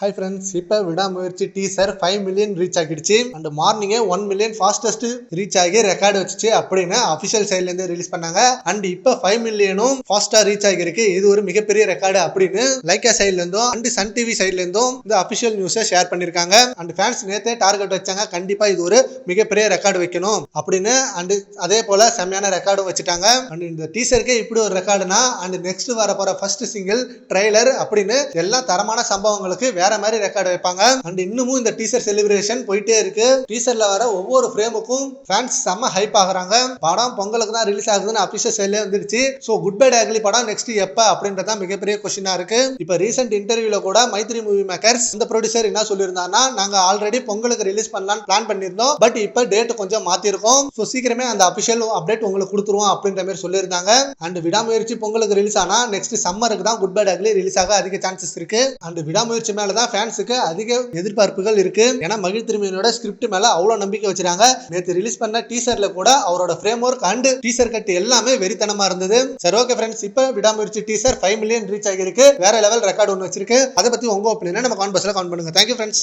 Hi friends இப்போ Vidaamuyarchi teaser five million reach ஆகிடுச்சு. And மார்னிங்கே ஒன் மில்லியன் ஃபாஸ்டஸ்ட் ரீச் ஆகி ரெக்கார்டு வச்சுச்சு அப்படின்னு அஃபிஷியல் சைட்லேருந்து ரிலீஸ் பண்ணாங்க. அண்ட் இப்போ ஃபைவ் மில்லியனும் ஃபாஸ்ட்டாக ரீச் ஆகிருக்கு இது ஒரு மிகப்பெரிய ரெக்கார்டு அப்படின்னு லைக்கா சைட்லேருந்தும் அண்ட் சன் டிவி சைட்லேருந்தும் இந்த அஃபிஷியல் நியூஸை ஷேர் பண்ணியிருக்காங்க. அண்ட் ஃபேன்ஸ் நேற்றே டார்கெட் வச்சாங்க. கண்டிப்பாக இது ஒரு மிகப்பெரிய ரெக்கார்டு வைக்கணும் அப்படின்னு. அண்ட் அதே போல் செம்மையான ரெக்கார்டும் வச்சுட்டாங்க. அண்ட் இந்த டீசருக்கே இப்படி ஒரு ரெக்கார்டுனா அண்ட் நெக்ஸ்ட் வர போகிற ஃபர்ஸ்ட் சிங்கிள் ட்ரைலர் அப்படின்னு எல்லா தரமான சம்பவங்களுக்கு வேற மாதிரி ரெக்கார்டு வைப்பாங்க. அண்ட் இன்னமும் இந்த டீசர் செலிப்ரேஷன் போயிட்டே இருக்கு. டீசர்ல வர ஒவ்வொரு ஃப்ரேமுக்கும் ஃபேன்ஸ் செம்ம ஹைப் ஆகுறாங்க. படம் பொங்கலுக்கு தான் ரிலீஸ் ஆகுதுன்னு அபிஷியல் சைட்ல வந்துருச்சு. ஸோ குட் பை டேக்லி படம் நெக்ஸ்ட் எப்ப அப்படின்றத மிகப்பெரிய கொஸ்டினா இருக்கு. இப்போ ரீசெண்ட் இன்டர்வியூல கூட மைத்ரி மூவி மேக்கர்ஸ் இந்த ப்ரொடியூசர் என்ன சொல்லியிருந்தாங்கன்னா நாங்க ஆல்ரெடி பொங்கலுக்கு ரிலீஸ் பண்ணலாம்னு பிளான் பண்ணியிருந்தோம். பட் இப்போ டேட் கொஞ்சம் மாத்திருக்கோம். ஸோ சீக்கிரமே அந்த அபிஷியல் அப்டேட் உங்களுக்கு கொடுத்துருவோம் அப்படின்ற மாதிரி சொல்லியிருந்தாங்க. அண்ட் விடாமுயற்சி பொங்கலுக்கு ரிலீஸ் ஆனா நெக்ஸ்ட் சம்மருக்கு தான் குட் பை டேக்லி ரிலீஸ் ஆக அதிக சான்சஸ் இருக்கு. அண்ட் விடாமுயற்சி மேல தான் ஃபேன்ஸுக்கு அதிக எதிர்பார்ப்புகள் இருக்கு. ஏன்னா மகிழ் திரும்பியனோட ஸ்கிரிப்ட் மேல அவ்வளவு நம்பிக்கை வச்சிருக்காங்க. நேற்று ரிலீஸ் பண்ண டீசர்ல கூட அவரோட frame work and teaser cut எல்லாமே வெறித்தனமா இருந்தது. சரி ஓகே ஃப்ரெண்ட்ஸ் இப்போ Vidaamuyarchi teaser five million reach ஆகிருக்கு வேற லெவல் ரெக்கார்டு ஒன்று வச்சிருக்கு. அதை பத்தி உங்க ஒப்பீனியன் நம்ம கான்பர்ஸ்ல கவுண்ட் பண்ணுங்க. Thank you friends